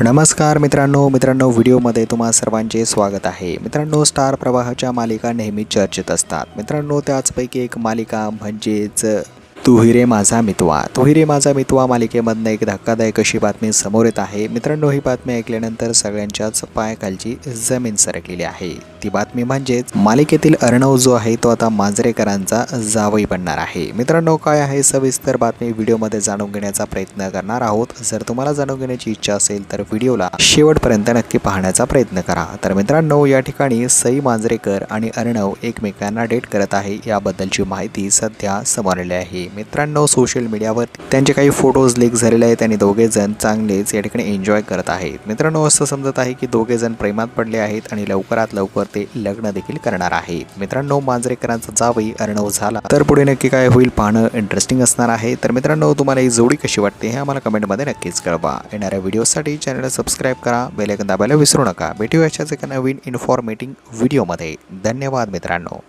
नमस्कार मित्रांनो मित्रांनो व्हिडिओमध्ये तुम्हा सर्वांचे स्वागत आहे. मित्रांनो स्टार प्रवाहाच्या मालिका नेहमी चर्चेत असतात. मित्रांनो त्याचपैकी एक मालिका म्हणजेच तू माझा मितवा. तू माझा मितवा मालिकेमधनं एक धक्कादायक अशी बातमी समोर येत आहे. मित्रांनो ही बातमी ऐकल्यानंतर सगळ्यांच्याच पायाखालची जमीन सरकलेली आहे. ती बातमी म्हणजेच मालिकेतील अर्णव जो आहे तो आता मांजरेकरांचा जावई बनणार आहे. मित्रांनो काय आहे सविस्तर बातमी व्हिडिओमध्ये जाणून घेण्याचा प्रयत्न करणार आहोत. जर तुम्हाला जाणून घेण्याची इच्छा असेल तर व्हिडिओला शेवटपर्यंत नक्की पाहण्याचा प्रयत्न करा. तर मित्रांनो या ठिकाणी सई मांजरेकर आणि अर्णव एकमेकांना डेट करत आहे. याबद्दलची माहिती सध्या समोरली आहे. मित्रांनो सोशल मीडियावर त्यांचे काही फोटोज लीक झालेले आहेत आणि दोघेजण चांगलेच या ठिकाणी एन्जॉय करत आहेत. मित्रांनो असं समजत आहे की दोघेजण प्रेमात पडले आहेत आणि लवकरात लवकर ते लग्न देखील करणार आहेत. मित्रांनो मांजरेकरांचा जावई अर्णव झाला तर पुढे नक्की काय होईल पाहणं इंटरेस्टिंग असणार आहे. तर मित्रांनो तुम्हाला ही जोडी कशी वाटते हे आम्हाला कमेंटमध्ये नक्कीच कळवा. येणाऱ्या व्हिडिओसाठी चॅनलला सबस्क्राईब करा बेलेकन दाबायला विसरू नका. भेटूया अशाच एका नवीन इन्फॉर्मेटिंग व्हिडिओमध्ये धन्यवाद मित्रांनो.